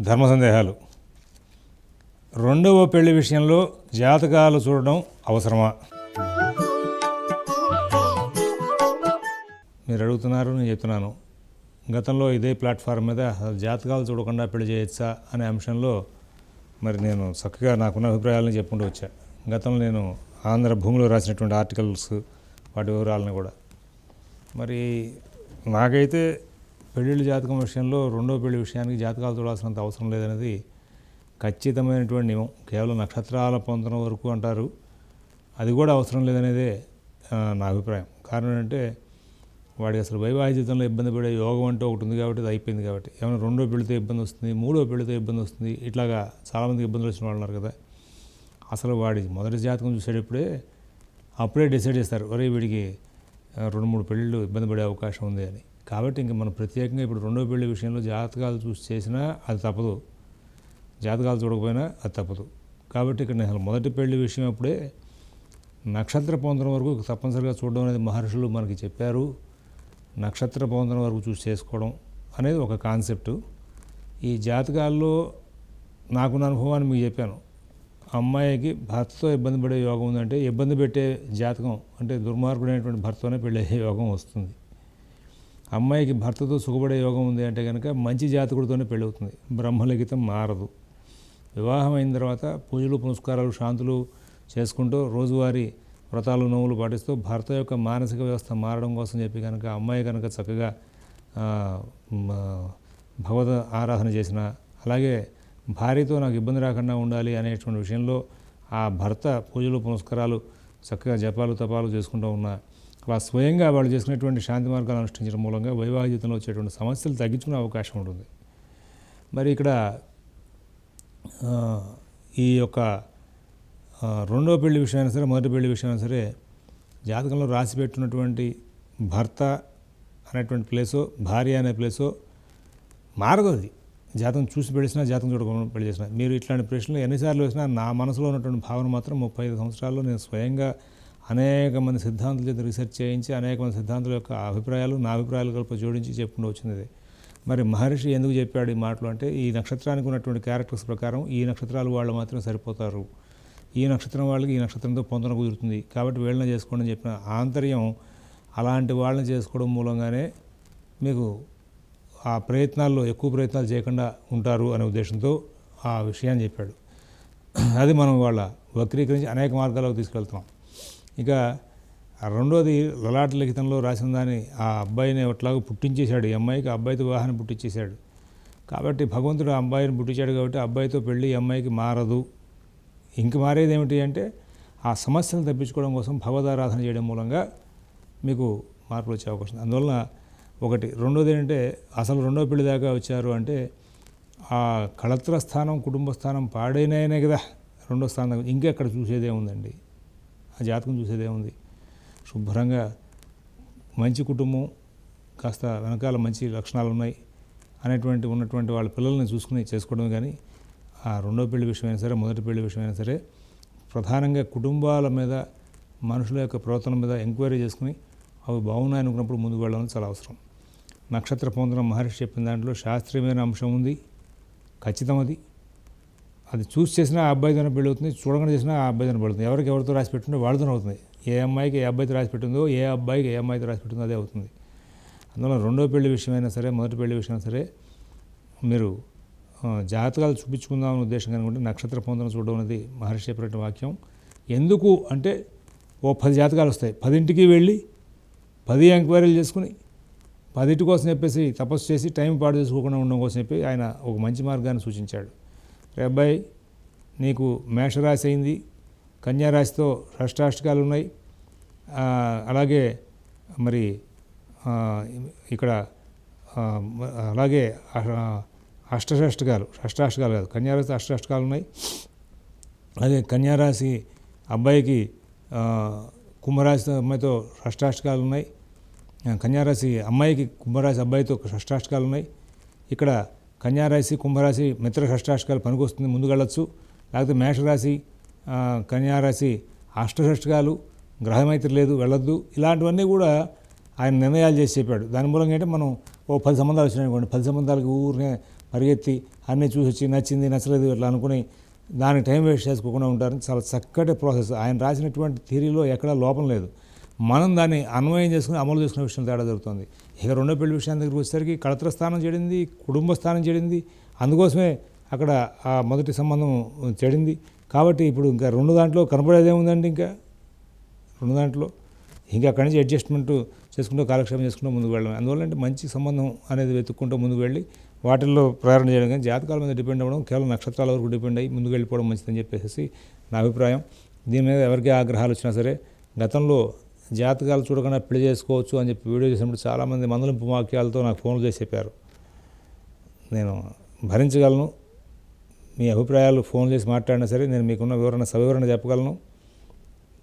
ధర్మ సందేహాలు. రెండవ పెళ్ళి విషయంలో జాతకాలు చూడడం అవసరమా? మీరు అడుగుతున్నారు నేను చెప్తున్నాను. గతంలో ఇదే ప్లాట్ఫామ్ మీద జాతకాలు చూడకుండా పెళ్ళి చేయొచ్చా అనే అంశంలో మరి నేను చక్కగా నాకున్న అభిప్రాయాలను చెప్పుకుంటూ వచ్చా. గతంలో నేను ఆంధ్ర భూమిలో రాసినటువంటి ఆర్టికల్స్ వాటి వివరాలను కూడా. మరి నాకైతే పెళ్ళిళ్ళ జాతకం విషయంలో రెండో పెళ్ళి విషయానికి జాతకాలు చూడాల్సినంత అవసరం లేదనేది ఖచ్చితమైనటువంటి నియమం. కేవలం నక్షత్రాల పొందడం వరకు అంటారు. అది కూడా అవసరం లేదనేదే నా అభిప్రాయం. కారణం ఏంటంటే వాడికి అసలు వైవాహిక జీవితంలో ఇబ్బంది పడే యోగం అంటూ ఒకటి ఉంది కాబట్టి అది అయిపోయింది కాబట్టి. ఏమైనా రెండో పెళ్ళితో ఇబ్బంది వస్తుంది మూడో పెళ్ళితో ఇబ్బంది వస్తుంది ఇట్లాగా చాలామందికి ఇబ్బందులు వచ్చిన వాళ్ళు ఉన్నారు కదా. అసలు వాడి మొదటి జాతకం చూసేటప్పుడే అప్పుడే డిసైడ్ చేస్తారు ఒరే వీడికి రెండు మూడు పెళ్ళిళ్ళు ఇబ్బంది పడే అవకాశం ఉంది అని. కాబట్టి ఇంక మనం ప్రత్యేకంగా ఇప్పుడు రెండో పెళ్ళి విషయంలో జాతకాలు చూసి చేసినా అది తప్పదు. జాతకాలు చూడకపోయినా అది తప్పదు. కాబట్టి ఇక్కడ నేను అసలు మొదటి పెళ్ళి విషయం అప్పుడే నక్షత్ర పొందడం వరకు తప్పనిసరిగా చూడడం అనేది మహర్షులు మనకి చెప్పారు. నక్షత్ర పొందడం వరకు చూసి చేసుకోవడం అనేది ఒక కాన్సెప్ట్. ఈ జాతకాల్లో నాకున్న అనుభవాన్ని మీకు చెప్పాను. అమ్మాయికి భర్తతో ఇబ్బంది పడే యోగం ఉందంటే ఇబ్బంది పెట్టే జాతకం అంటే దుర్మార్గుడైనటువంటి భర్తతోనే పెళ్ళే యోగం వస్తుంది. అమ్మాయికి భర్తతో సుఖపడే యోగం ఉంది అంటే కనుక మంచి జాతకుడితోనే పెళ్ళి అవుతుంది బ్రహ్మలిఖితం మారదు. వివాహం అయిన తర్వాత పూజలు పునస్కారాలు శాంతులు చేసుకుంటూ రోజువారీ వ్రతాలు నోవులు పాటిస్తూ భర్త యొక్క మానసిక వ్యవస్థ మారడం కోసం చెప్పి కనుక అమ్మాయి కనుక చక్కగా భగవద్ ఆరాధన చేసిన అలాగే భార్యతో నాకు ఇబ్బంది రాకుండా ఉండాలి అనేటువంటి విషయంలో ఆ భర్త పూజలు పునస్కారాలు చక్కగా జపాలు తపాలు చేసుకుంటూ ఉన్నా అలా స్వయంగా వాళ్ళు చేసుకునేటువంటి శాంతి మార్గాలు అనుష్ఠించడం మూలంగా వైవాహిక జీవితంలో వచ్చేటువంటి సమస్యలు తగ్గించుకునే అవకాశం ఉంటుంది. మరి ఇక్కడ ఈ యొక్క రెండో పెళ్ళి విషయమైనా సరే మొదటి పెళ్ళి విషయమైనా సరే జాతకంలో రాసి పెట్టున్నటువంటి భర్త అనేటువంటి ప్లేసో భార్య అనే ప్లేసో మారదు అది. జాతకం చూసి పెళ్ళిసినా జాతకం చూడకుండా పెళ్ళి చేసిన. మీరు ఇట్లాంటి ప్రశ్నలు ఎన్నిసార్లు వేసినా నా మనసులో ఉన్నటువంటి భావన మాత్రం ముప్పై ఐదు సంవత్సరాల్లో నేను స్వయంగా అనేక మంది సిద్ధాంతుల చేత రీసెర్చ్ చేయించి అనేక మంది సిద్ధాంతుల యొక్క అభిప్రాయాలు నా అభిప్రాయాలు కలిపి జోడించి చెప్పుకుంటూ వచ్చింది. మరి మహర్షి ఎందుకు చెప్పాడు ఈ మాటలు అంటే ఈ నక్షత్రానికి ఉన్నటువంటి క్యారెక్టర్స్ ప్రకారం ఈ నక్షత్రాలు వాళ్ళు మాత్రమే సరిపోతారు. ఈ నక్షత్రం వాళ్ళకి ఈ నక్షత్రంతో పొందన కుదురుతుంది. కాబట్టి వీళ్ళని చేసుకోండి అని చెప్పిన ఆంతర్యం అలాంటి వాళ్ళని చేసుకోవడం మూలంగానే మీకు ఆ ప్రయత్నాల్లో ఎక్కువ ప్రయత్నాలు చేయకుండా ఉంటారు అనే ఉద్దేశంతో ఆ విషయాన్ని చెప్పాడు. అది మనం వాళ్ళ వక్రీకరించి అనేక మార్గాలకు తీసుకెళ్తున్నాం. ఇక రెండోది లలాట లిఖితంలో రాసిన దాన్ని ఆ అబ్బాయిని ఎట్లాగో పుట్టించేశాడు. ఈ అమ్మాయికి ఆ అబ్బాయితో వివాహాన్ని పుట్టించేశాడు. కాబట్టి భగవంతుడు ఆ అబ్బాయిని పుట్టించాడు కాబట్టి అబ్బాయితో పెళ్ళి ఈ అమ్మాయికి మారదు. ఇంక మారేది ఏమిటి అంటే ఆ సమస్యను తప్పించుకోవడం కోసం భగవదారాధన చేయడం మూలంగా మీకు మార్పులు వచ్చే అవకాశం. అందువలన ఒకటి. రెండోది ఏంటంటే అసలు రెండో పెళ్ళి దాకా వచ్చారు అంటే ఆ కళత్ర స్థానం కుటుంబ స్థానం పాడైనాయనే కదా రెండో స్థానం. ఇంకెక్కడ చూసేదే ఉందండి ఆ జాతకం చూసేదే ఉంది శుభ్రంగా మంచి కుటుంబం కాస్త వెనకాల మంచి లక్షణాలు ఉన్నాయి అనేటువంటి ఉన్నటువంటి వాళ్ళ పిల్లల్ని చూసుకుని చేసుకోవడం కానీ ఆ రెండో పెళ్ళి విషయమైనా సరే మొదటి పెళ్ళి విషయమైనా సరే ప్రధానంగా కుటుంబాల మీద మనుషుల యొక్క ప్రవర్తన మీద ఎంక్వైరీ చేసుకుని అవి బాగున్నాయి అనుకున్నప్పుడు ముందుకు వెళ్ళడం చాలా అవసరం. నక్షత్ర పొందడం మహర్షి చెప్పిన దాంట్లో శాస్త్రీయమైన అంశం ఉంది. ఖచ్చితం అది అది చూసి చేసినా ఆ అబ్బాయితోనే పెళ్ళి అవుతుంది చూడకుండా చేసినా ఆ అబ్బాయితోనే పెడుతుంది ఎవరికి ఎవరితో రాసి పెట్టిందో వాళ్ళతోనే అవుతుంది. ఏ అమ్మాయికి ఏ అబ్బాయితో రాసి పెట్టిందో ఏ అబ్బాయికి ఏ అమ్మాయితో రాసి పెట్టిందో అదే అవుతుంది. అందువల్ల రెండో పెళ్ళి విషయమైనా సరే మొదటి పెళ్ళి విషయమైనా సరే మీరు జాతకాలు చూపించుకుందామనే ఉద్దేశం కనుకుంటే నక్షత్ర పొందడం చూడడం అనేది మహర్షి చెప్పినటువంటి వాక్యం. ఎందుకు అంటే ఓ పది జాతకాలు వస్తాయి. పదింటికి వెళ్ళి పది ఎంక్వైరీలు చేసుకుని పదింటి కోసం చెప్పేసి తపస్సు చేసి టైం పాడు చేసుకోకుండా ఉండడం కోసం చెప్పి ఆయన ఒక మంచి మార్గాన్ని సూచించాడు. రే అబ్బాయి నీకు మేషరాశి అయింది. కన్యారాశితో షష్టాష్టకాలు ఉన్నాయి. అలాగే మరి ఇక్కడ అలాగే అష్టషష్టకాలు షష్టాష్టకాలు కాదు కన్యారాశి అష్టషష్టకాలు ఉన్నాయి. అలాగే కన్యారాశి అబ్బాయికి కుంభరాశి అమ్మాయితో షష్టాష్టకాలు ఉన్నాయి. కన్యారాశి అమ్మాయికి కుంభరాశి అబ్బాయితో షష్టాష్టకాలు ఉన్నాయి. ఇక్కడ కన్యారాశి కుంభరాశి మిత్ర షష్టాష్టకాలు పనికొస్తుంది ముందుకెళ్ళచ్చు. లేకపోతే మేషరాశి కన్యారాశి అష్టషష్టకాలు గ్రహమైతే లేదు వెళ్ళొద్దు. ఇలాంటివన్నీ కూడా ఆయన నిర్ణయాలు చేసి చెప్పాడు. దాని మూలంగా ఏంటంటే మనం ఓ పది సంబంధాలు వచ్చినాయనుకోండి పది సంబంధాలకి ఊరినే పరిగెత్తి అన్నీ చూసి వచ్చి నచ్చింది నచ్చలేదు ఇట్లా అనుకుని దానికి టైం వేస్ట్ చేసుకోకుండా ఉంటారు చాలా చక్కటి ప్రాసెస్. ఆయన రాసినటువంటి థీరీలో ఎక్కడా లోపం లేదు. మనం దాన్ని అన్వయం చేసుకుని అమలు చేసుకునే విషయం తేడా జరుగుతుంది. ఇక రెండో పెళ్ళి విషయం దగ్గరికి వచ్చేసరికి కళత్ర స్థానం చెడింది కుటుంబ స్థానం చెడింది. అందుకోసమే అక్కడ ఆ మొదటి సంబంధం చెడింది. కాబట్టి ఇప్పుడు ఇంకా రెండు దాంట్లో కనపడేది ఇంకా? రెండు దాంట్లో. ఇంకా అక్కడి నుంచి అడ్జస్ట్మెంట్ చేసుకుంటూ కాలక్షేమం చేసుకుంటూ ముందుకు వెళ్ళడం. అందువల్ల అంటే మంచి సంబంధం అనేది వెతుక్కుంటూ ముందుకు వెళ్ళి వాటిల్లో ప్రేరణ చేయడం కానీ జాతకాల మీద డిపెండ్ అవ్వడం కేవలం నక్షత్రాల వరకు డిపెండ్ అయ్యి ముందుకు వెళ్ళిపోవడం మంచిదని చెప్పేసి నా అభిప్రాయం. దీని మీద ఎవరికి ఆగ్రహాలు వచ్చినా సరే గతంలో జాతకాలు చూడకుండా పెళ్ళి చేసుకోవచ్చు అని చెప్పి వీడియో చేసినప్పుడు చాలామంది మందలింపు వాక్యాలతో నాకు ఫోన్లు చేసి చెప్పారు. నేను భరించగలను. మీ అభిప్రాయాలు ఫోన్ చేసి మాట్లాడినా సరే నేను మీకున్న వివరణ సవివరణ చెప్పగలను.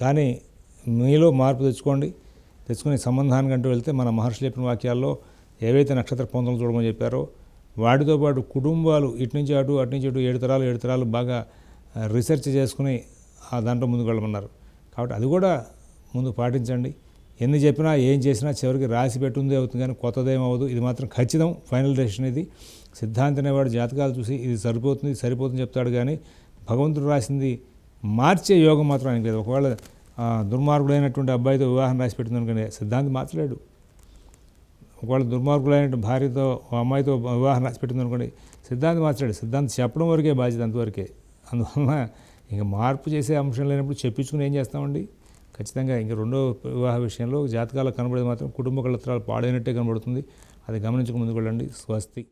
కానీ మీలో మార్పు తెచ్చుకోండి. తెచ్చుకుని సంబంధానికి అంటూ వెళ్తే మన మహర్షి చెప్పిన వాక్యాల్లో ఏవైతే నక్షత్ర పొందలు చూడమని చెప్పారో వాటితో పాటు కుటుంబాలు ఇటు నుంచి అటు అటు నుంచి ఇటు ఏడు తరాలు ఏడు తరాలు బాగా రీసెర్చ్ చేసుకుని ఆ దాంట్లో ముందుకు వెళ్ళమన్నారు. కాబట్టి అది కూడా ముందు పాటించండి. ఎన్ని చెప్పినా ఏం చేసినా చివరికి రాసి పెట్టుంది అవుతుంది కానీ కొత్తదేమవదు ఇది మాత్రం ఖచ్చితం ఫైనల్ డెసిషన్ ఇది. సిద్ధాంతి అనేవాడు జాతకాలు చూసి ఇది సరిపోతుంది సరిపోతుంది చెప్తాడు కానీ భగవంతుడు రాసింది మార్చే యోగం మాత్రం ఆయనకి లేదు. ఒకవేళ దుర్మార్గుడైనటువంటి అబ్బాయితో వివాహం రాసి పెట్టింది అనుకునే సిద్ధాంతి మార్చలేడు. ఒకవేళ దుర్మార్గులైన భార్యతో అమ్మాయితో వివాహం రాసి పెట్టింది అనుకోండి సిద్ధాంతి మార్చలేడు. సిద్ధాంతి చెప్పడం వరకే బాధ్యత అంతవరకే. అందువలన ఇంకా మార్పు చేసే అంశం లేనప్పుడు చెప్పించుకుని ఏం చేస్తామండి? ఖచ్చితంగా ఇంకా రెండో వివాహ విషయంలో జాతకాలు కనబడేది మాత్రం కుటుంబ కళత్రాలు పాడైనట్టే కనబడుతుంది. అది గమనించక ముందుకు వెళ్ళండి. స్వస్తి.